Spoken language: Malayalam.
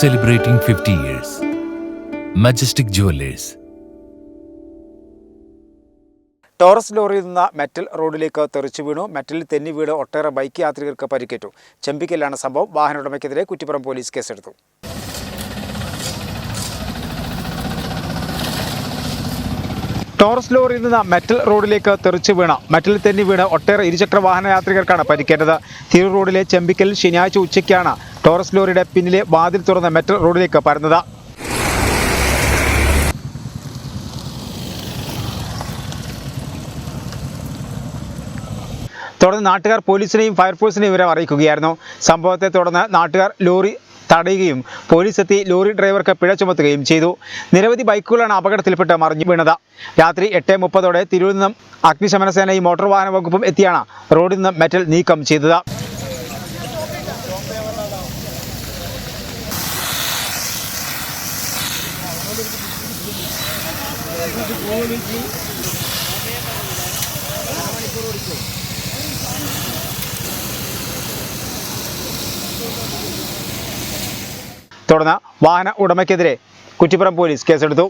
celebrating 50 years. Majestic Jewelers. Taurus ലോറിയിൽ നിന്ന് മെറ്റൽ റോഡിലേക്ക് തെറിച്ചു വീണു. മെറ്റലിൽ തെന്നി വീട് ഒട്ടേറെ ബൈക്ക് യാത്രികർക്ക് പരിക്കേറ്റു. ചെമ്പിക്കലാണ് സംഭവം. വാഹന ഉടമയ്ക്കെതിരെ കുറ്റിപ്പുറം പോലീസ് കേസെടുത്തു. ടോറസ് ലോറിയിൽ നിന്ന് മെറ്റൽ റോഡിലേക്ക് തെറിച്ചു വീണ മെറ്റൽ തെന്നി വീണ് ഒട്ടേറെ ഇരുചക്ര വാഹന യാത്രികർക്കാണ് പരിക്കേറ്റത്. തിരൂർ റോഡിലെ ചെമ്പിക്കൽ ശനിയാഴ്ച ഉച്ചയ്ക്കാണ് ടോറസ് ലോറിയുടെ പിന്നിലെ വാതിൽ തുറന്ന മെറ്റൽ റോഡിലേക്ക് പരന്നത്. തുടർന്ന് നാട്ടുകാർ പോലീസിനെയും ഫയർഫോഴ്സിനെയും വിവരം അറിയിക്കുകയായിരുന്നു. സംഭവത്തെ തുടർന്ന് നാട്ടുകാർ ലോറി തടയുകയും പോലീസ് എത്തി ലോറി ഡ്രൈവർക്ക് പിഴ ചുമത്തുകയും ചെയ്തു. നിരവധി ബൈക്കുകളാണ് അപകടത്തിൽപ്പെട്ട് മറിഞ്ഞു വീണത്. രാത്രി എട്ട് മുപ്പതോടെ തിരൂരിൽ നിന്നും അഗ്നിശമന സേനയും മോട്ടോർ വാഹന വകുപ്പും എത്തിയാണ് റോഡിൽ നിന്ന് മെറ്റൽ നീക്കം ചെയ്തത്. തുടർന്ന് വാഹന ഉടമയ്ക്കെതിരെ കുറ്റിപ്പുറം പോലീസ് കേസെടുത്തു.